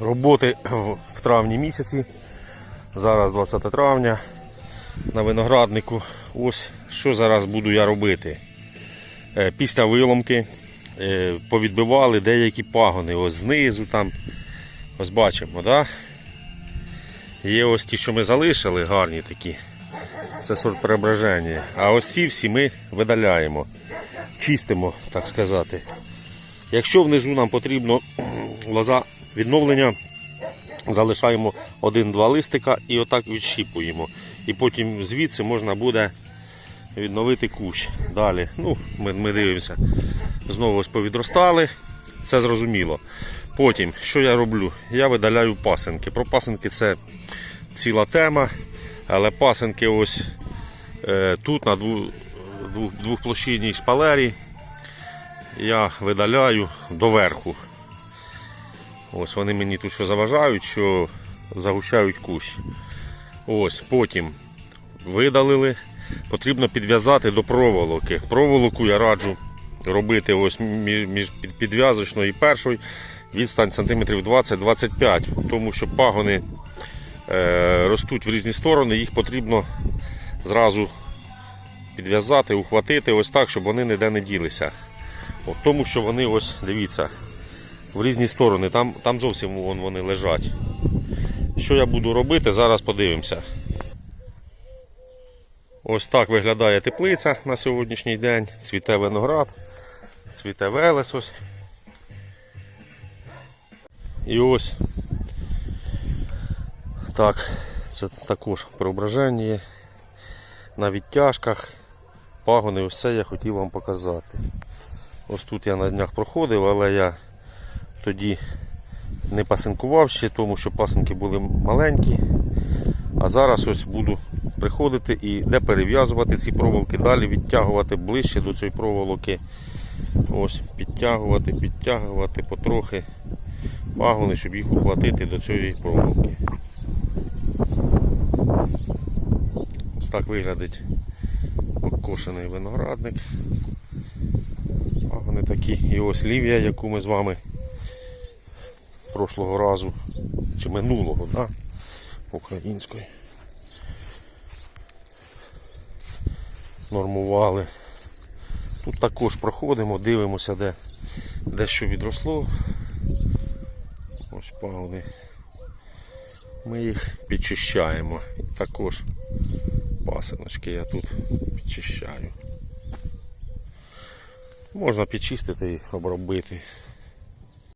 роботи в травні місяці. Зараз 20 травня на винограднику. Ось що зараз буду я робити. Е, Після виломки е, повідбивали деякі пагони. Ось знизу там. Ось бачимо, да? Є ось ті, що ми залишили, гарні такі. Це сорт преображення. А ось ці всі ми видаляємо, чистимо, так сказати. Якщо внизу нам потрібно лоза відновлення, залишаємо один-два листика і отак відщіпуємо. І потім звідси можна буде відновити кущ. Далі. Ну, ми, ми дивимося. Знову ось повідростали. Це зрозуміло. Потім, що я роблю? Я видаляю пасенки. Про пасенки це ціла тема. Але пасенки ось е, тут на дву, двох, двохплощинній шпалері я видаляю доверху. Ось вони мені тут що заважають, що загущають кущ. Ось потім видалили. Потрібно підв'язати до проволоки. Проволоку я раджу робити ось між підв'язочною і першою відстань сантиметрів 20-25, тому що пагони е, ростуть в різні сторони, їх потрібно зразу підв'язати, ухватити ось так, щоб вони ніде не ділися. От тому що вони ось, дивіться, в різні сторони, там, там зовсім вон вони лежать. Що я буду робити, зараз подивимося. Ось так виглядає теплиця на сьогоднішній день. Цвіте виноград, цвіте велес ось. І ось так, це також преображення на відтяжках. Пагони, ось це я хотів вам показати. Ось тут я на днях проходив, але я тоді не пасинкував ще, тому що пасинки були маленькі. А зараз ось буду приходити і де перев'язувати ці проволоки, далі відтягувати ближче до цієї проволоки. Ось, підтягувати, підтягувати потрохи пагони, щоб їх ухватити до цієї проволоки. Ось так виглядить покошений виноградник. Пагони такі. І ось лівія, яку ми з вами прошлого разу чи минулого, да? української. Нормували. Тут також проходимо, дивимося, де, де що відросло. Ось пагони. Ми їх підчищаємо. І також пасиночки я тут підчищаю. Можна підчистити і обробити.